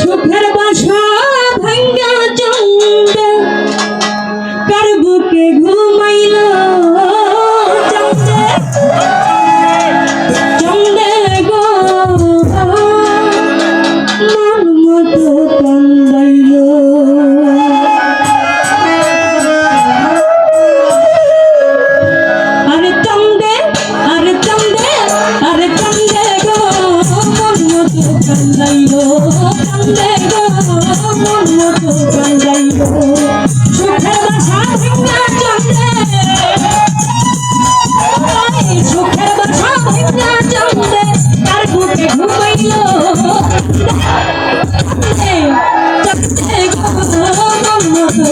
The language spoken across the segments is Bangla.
সুখের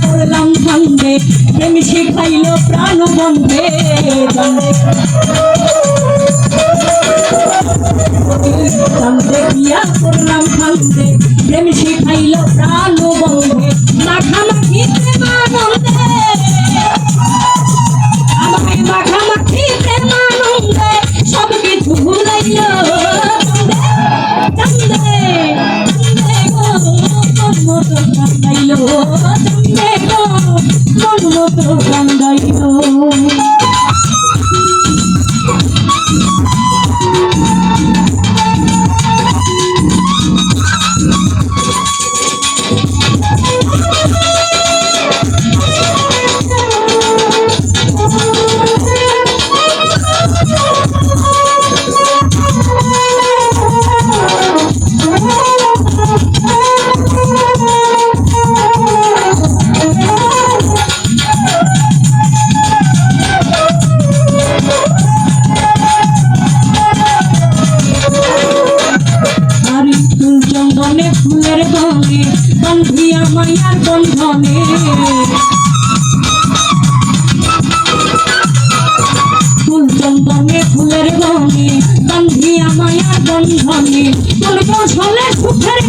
পড়লাম ঠান্ডে প্রেম শিখাইল প্রাণ বন্ধে। প্রেম শিখাইল প্রাণ বন্ধে। কান্দ মন মতো কান্দাইল। বান্ধিয়া মায়ার বন্ধনে। চন্দনে ফুলের বনে বান্ধিয়া মায়ার বন্ধনে। তোর বসলে সুখের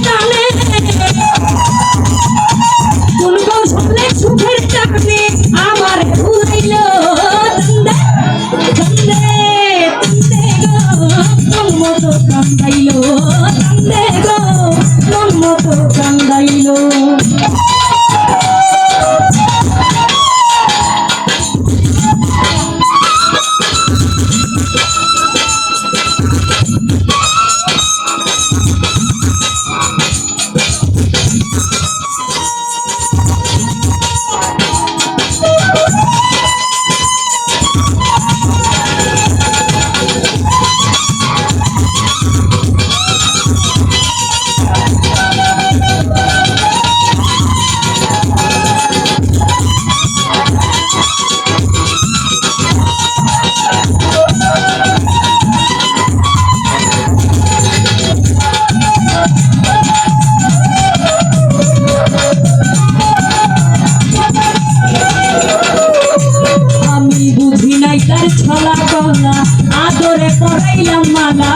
আমি বুঝি নাই তার ছলা গলা আদরে পড়াইলাম মালা।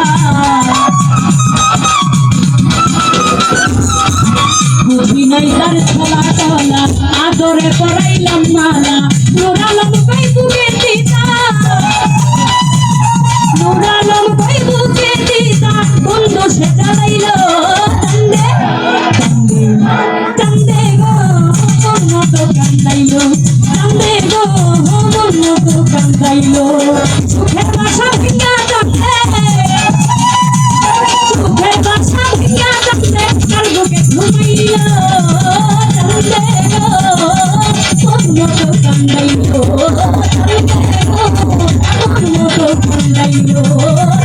বুঝি নাই তার ছলা গলা আদরে পড়াইলাম মালা। নোরালাম পাই বুকে দিতা। Nora cariño.